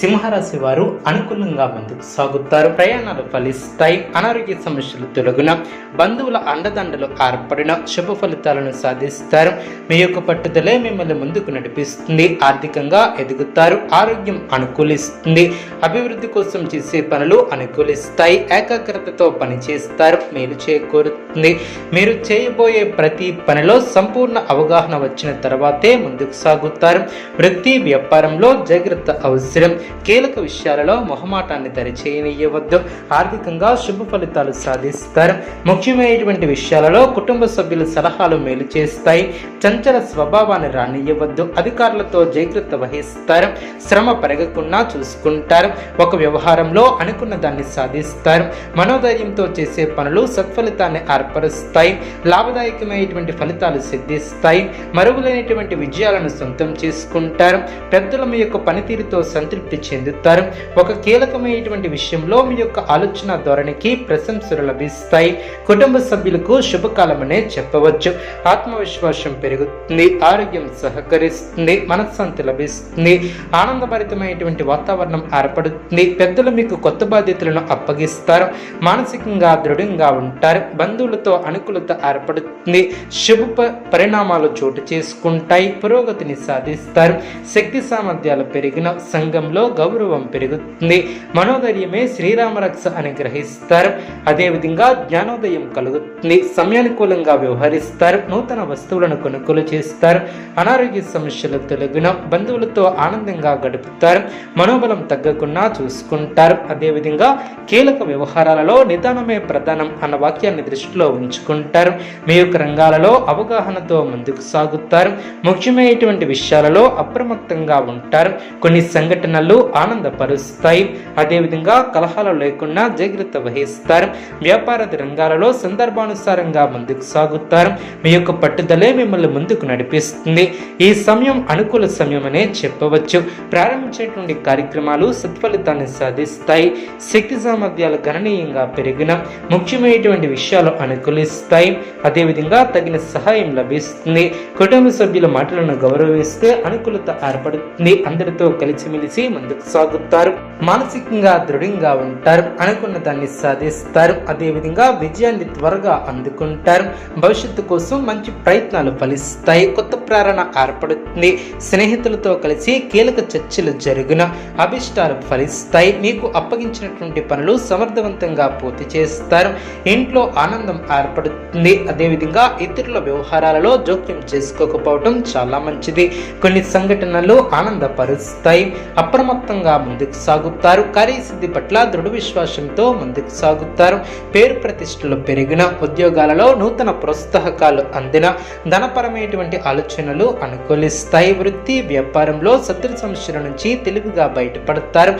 సింహరాశి వారు అనుకూలంగా ముందుకు సాగుతారు. ప్రయాణాలు ఫలిస్తాయి. అనారోగ్య సమస్యలు తొలగున బంధువుల అండదండలు ఏర్పడిన శుభ ఫలితాలను సాధిస్తారు. మీ యొక్క పట్టుదలే మిమ్మల్ని ముందుకు నడిపిస్తుంది. ఆర్థికంగా ఎదుగుతారు. ఆరోగ్యం అనుకూలిస్తుంది. అభివృద్ధి కోసం చేసే పనులు అనుకూలిస్తాయి. ఏకాగ్రతతో పనిచేస్తారు. మేలు చేకూరుతుంది. మీరు చేయబోయే ప్రతి పనిలో సంపూర్ణ అవగాహన వచ్చిన తర్వాతే ముందుకు సాగుతారు. వృత్తి వ్యాపారంలో జాగ్రత్త అవసరం. కీలక విషయాలలో మొహమాటాన్ని దరిచేయనివ్వద్దు ఆర్థికంగా శుభ ఫలితాలు సాధిస్తారు. ముఖ్యమైనటువంటి విషయాలలో కుటుంబ సభ్యుల సలహాలు మేలు చేస్తాయి. చంచల స్వభావాన్ని రానియవద్దు అధికారులతో జాగ్రత్త వహిస్తారు. శ్రమ పెరగకుండా చూసుకుంటారు. ఒక వ్యవహారంలో అనుకున్న దాన్ని సాధిస్తారు. మనోధైర్యంతో చేసే పనులు సత్ఫలితాన్ని ఏర్పరుస్తాయి. లాభదాయకమైనటువంటి ఫలితాలు సిద్ధిస్తాయి. మరుగులేనటువంటి విజయాలను సొంతం చేసుకుంటారు. పెద్దల మీ యొక్క పనితీరుతో సంతృప్తి చెందుతారు. ఒక కీలకమైనటువంటి విషయంలో మీ యొక్క ఆలోచన ధోరణికి ప్రశంసలు లభిస్తాయి. కుటుంబ సభ్యులకు శుభకాలమనే చెప్పవచ్చు. ఆత్మవిశ్వాసం పెరుగుతుంది ఆరోగ్యం సహకరిస్తుంది మనశ్శాంతి లభిస్తుంది ఆనందభరితమైనటువంటి వాతావరణం ఏర్పడుతుంది పెద్దలు మీకు కొత్త బాధ్యతలను అప్పగిస్తారు మానసికంగా దృఢంగా ఉంటారు బంధువులతో అనుకూలత ఏర్పడుతుంది శుభ పరిణామాలు చోటు చేసుకుంటాయి పురోగతిని సాధిస్తారు శక్తి సామర్థ్యాలు పెరిగిన సంఘంలో గౌరవం పెరుగుతుంది. మనోధైర్యమే శ్రీరామరక్ష అని గ్రహిస్తారు. అదేవిధంగా జ్ఞానోదయం కలుగుతుంది. సమయానుకూలంగా వ్యవహరిస్తారు. నూతన వస్తువులను కొనుగోలు చేస్తారు. అనారోగ్య సమస్యలు తొలగిన బంధువులతో ఆనందంగా గడుపుతారు. మనోబలం తగ్గకుండా చూసుకుంటారు. అదేవిధంగా కీలక వ్యవహారాలలో నిదానమే ప్రధానం అన్న వాక్యాన్ని దృష్టిలో ఉంచుకుంటారు. మీ యొక్క రంగాలలో అవగాహనతో ముందుకు సాగుతారు. ముఖ్యమైనటువంటి విషయాలలో అప్రమత్తంగా ఉంటారు. కొన్ని సంఘటనలు ఆనందపరుస్తాయి. అదేవిధంగా కలహాలు లేకుండా జాగ్రత్త వహిస్తారు. వ్యాపార రంగాలలో సందర్భానుసారంగా ముందుకు సాగుతారు. మీ యొక్క పట్టుదలే మిమ్మల్ని ముందుకు నడిపిస్తుంది. ఈ సమయం అనుకూల సమయం అనే చెప్పవచ్చు. ప్రారంభించేటువంటి కార్యక్రమాలు సత్ఫలితాన్ని సాధిస్తాయి. శక్తి సామర్థ్యాలు గణనీయంగా పెరిగిన ముఖ్యమైనటువంటి విషయాలు అనుకూలిస్తాయి. అదేవిధంగా తగిన సహాయం లభిస్తుంది. కుటుంబ సభ్యుల మాటలను గౌరవిస్తే అనుకూలత ఏర్పడుతుంది. అందరితో కలిసిమెలిసి ముందుకు సాగుతారు మానసికంగా దృఢంగా ఉంటారు అనుకున్న దాన్ని సాధిస్తారు. అదేవిధంగా విజయాన్ని త్వరగా అందుకుంటారు. భవిష్యత్తు కోసం మంచి ప్రయత్నాలు ఫలిస్తాయి. కొత్త ప్రేరణ ఏర్పడుతుంది. స్నేహితులతో కలిసి కీలక చర్చలు జరిగిన. అభిష్టాలు ఫలిస్తాయి. మీకు అప్పగించినటువంటి పనులు సమర్థవంతంగా పూర్తి చేస్తారు. ఇంట్లో ఆనందం ఏర్పడుతుంది. అదేవిధంగా ఇతరుల వ్యవహారాలలో జోక్యం చేసుకోకపోవటం చాలా మంచిది. కొన్ని సంఘటనలు ఆనందపరుస్తాయి. అప్రమత్తంగా ముందుకు సాగుతారు. కార్యసిద్ధి పట్ల దృఢ విశ్వాసంతో ముందుకు సాగుతారు. పేరు ప్రతిష్టలు పెరిగిన ఉద్యోగాలలో నూతన ప్రోత్సాహకాలు అందిన ధనపరమైనటువంటి ఆలోచనలు అనుకూలిస్తాయి. వృత్తి వ్యాపారంలో శత్రు సమస్యల నుంచి తెలివిగా బయటపడతారు.